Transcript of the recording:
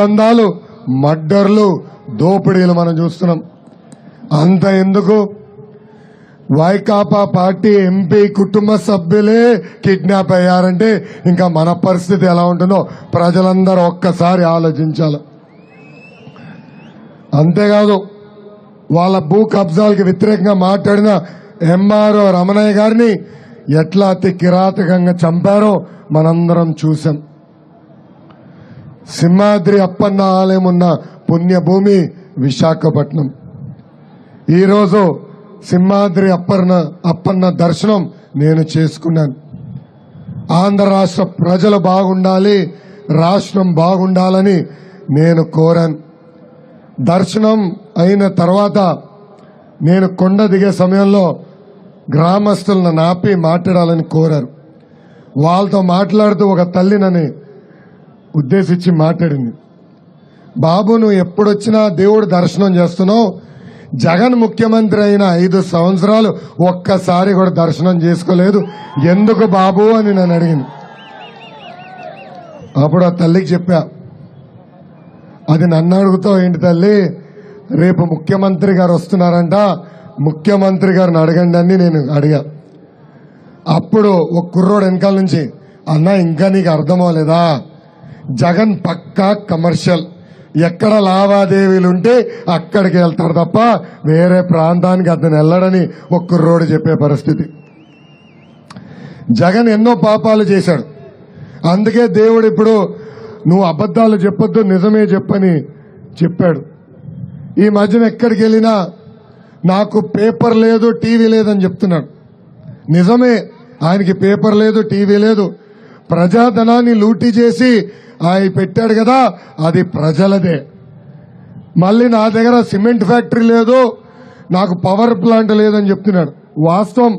రాద్దందాలు మడ్డర్లు దోపిడీలు మనం చూస్తున్నాం. అంత ఎందుకు? వైకాపా పార్టీ ఎంపీ కుటుంబ సభ్యులే కిడ్నాప్ అయ్యారంటే ఇంకా మన పరిస్థితి ఎలా ఉంటుందో ప్రజలందరూ ఒక్కసారి ఆలోచించాలి. అంతేకాదు వాళ్ళ భూ కబ్జాలకి వ్యతిరేకంగా మాట్లాడిన ఎంఆర్ఓ రమణయ్య గారిని ఎట్లా అతి కిరాతకంగా చంపారో మనందరం చూసాం సింహాద్రి అప్పన్న ఆలయం ఉన్న పుణ్యభూమి విశాఖపట్నం. ఈరోజు సింహాద్రి అప్పన్న అప్పన్న దర్శనం నేను చేసుకున్నాను. ఆంధ్ర రాష్ట్ర ప్రజలు బాగుండాలి రాష్ట్రం బాగుండాలని నేను కోరాను. దర్శనం అయిన తర్వాత నేను కొండ దిగే సమయంలో గ్రామస్తులను నాపి మాట్లాడాలని కోరారు. వాళ్ళతో మాట్లాడుతూ ఒక తల్లి నన్ను ఉద్దేశించి మాట్లాడింది. బాబు నువ్వు ఎప్పుడొచ్చినా దేవుడు దర్శనం చేస్తున్నావు. జగన్ ముఖ్యమంత్రి అయిన ఐదు సంవత్సరాలు ఒక్కసారి కూడా దర్శనం చేసుకోలేదు. ఎందుకు బాబు అని నన్ను అడిగింది. అప్పుడు ఆ తల్లికి చెప్పా అది నన్ను అడుగుతావు ఏంటి తల్లి? రేపు ముఖ్యమంత్రి గారు వస్తున్నారంట. ముఖ్యమంత్రి గారిని అడగండి అని నేను అడిగా. అప్పుడు ఒక కుర్రోడు వెనకాల నుంచి అన్న ఇంకా నీకు అర్థం అవ్వలేదా? జగన్ పక్కా కమర్షియల్. ఎక్కడ లావాదేవీలు ఉంటే అక్కడికి వెళ్తాడు తప్ప వేరే ప్రాంతానికి అతను వెళ్ళడని ఒక్కరోడు చెప్పే పరిస్థితి. జగన్ ఎన్నో పాపాలు చేశాడు. అందుకే దేవుడు ఇప్పుడు నువ్వు అబద్ధాలు చెప్పొద్దు నిజమే చెప్పని చెప్పాడు. ఈ మధ్యన ఎక్కడికి వెళ్ళినా నాకు పేపర్ లేదు టీవీ లేదని చెప్తున్నాడు. నిజమే ఆయనకి పేపర్ లేదు టీవీ లేదు. ప్రజాధనాన్ని లూటీ చేసి ఆయన పెట్టాడు కదా అది ప్రజలదే. మళ్ళీ నా దగ్గర సిమెంట్ ఫ్యాక్టరీ లేదు నాకు పవర్ ప్లాంట్ లేదని చెప్తున్నాడు. వాస్తవం